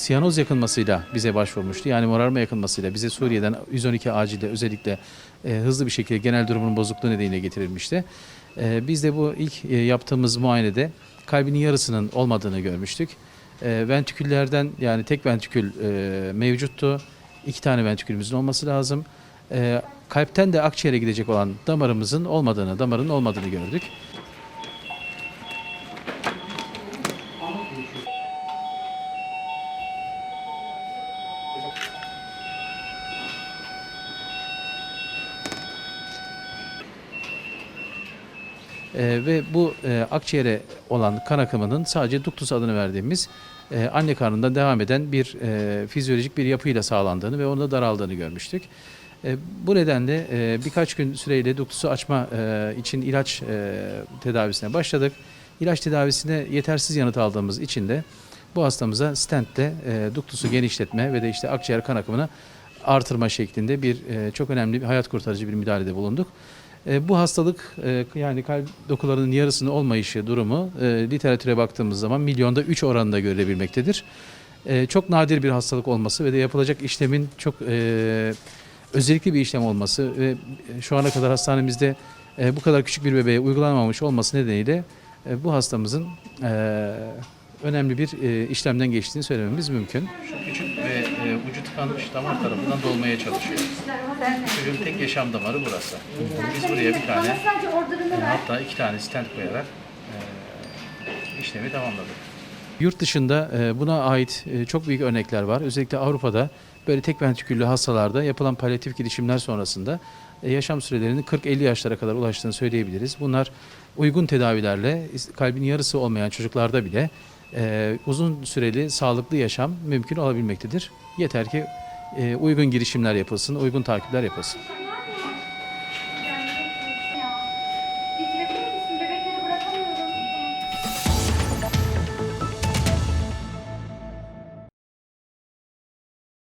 siyanoz yakınmasıyla bize başvurmuştu. Yani morarma yakınmasıyla bize Suriye'den 112 acilde özellikle e, hızlı bir şekilde genel durumunun bozukluğu nedeniyle getirilmişti. E, biz de bu ilk e, yaptığımız muayenede kalbinin yarısının olmadığını görmüştük. E, ventriküllerden yani tek ventrikül e, mevcuttu. İki tane ventrikülümüzün olması lazım. E, kalpten de akciğere gidecek olan damarımızın olmadığını, damarın olmadığını gördük. Ee, ve bu e, akciğere olan kan akımının sadece duktus adını verdiğimiz e, anne karnından devam eden bir e, fizyolojik bir yapıyla sağlandığını ve onda daraldığını görmüştük. E, bu nedenle e, birkaç gün süreyle duktusu açma e, için ilaç e, tedavisine başladık. İlaç tedavisine yetersiz yanıt aldığımız için de bu hastamıza stentle e, duktusu genişletme ve de işte akciğer kan akımını artırma şeklinde bir e, çok önemli bir hayat kurtarıcı bir müdahalede bulunduk. E, bu hastalık e, yani kalp dokularının yarısının olmayışı durumu e, literatüre baktığımız zaman milyonda 3 oranında görülebilmektedir. E, çok nadir bir hastalık olması ve de yapılacak işlemin çok e, özellikli bir işlem olması ve şu ana kadar hastanemizde e, bu kadar küçük bir bebeğe uygulanmamış olması nedeniyle e, bu hastamızın e, önemli bir e, işlemden geçtiğini söylememiz mümkün. Şu küçük ve e, ucu tıkanmış damar tarafından dolmaya çalışıyor. Çocuğun tek yaşam damarı burası. Biz buraya bir tane e, hatta iki tane stent koyarak e, işlemi tamamladık. Yurt dışında e, buna ait e, çok büyük örnekler var. Özellikle Avrupa'da böyle tek ventriküllü hastalarda yapılan palyatif girişimler sonrasında e, yaşam sürelerinin 40-50 yaşlara kadar ulaştığını söyleyebiliriz. Bunlar uygun tedavilerle kalbin yarısı olmayan çocuklarda bile e, uzun süreli sağlıklı yaşam mümkün olabilmektedir. Yeter ki e, uygun girişimler yapılsın, uygun takipler yapılsın.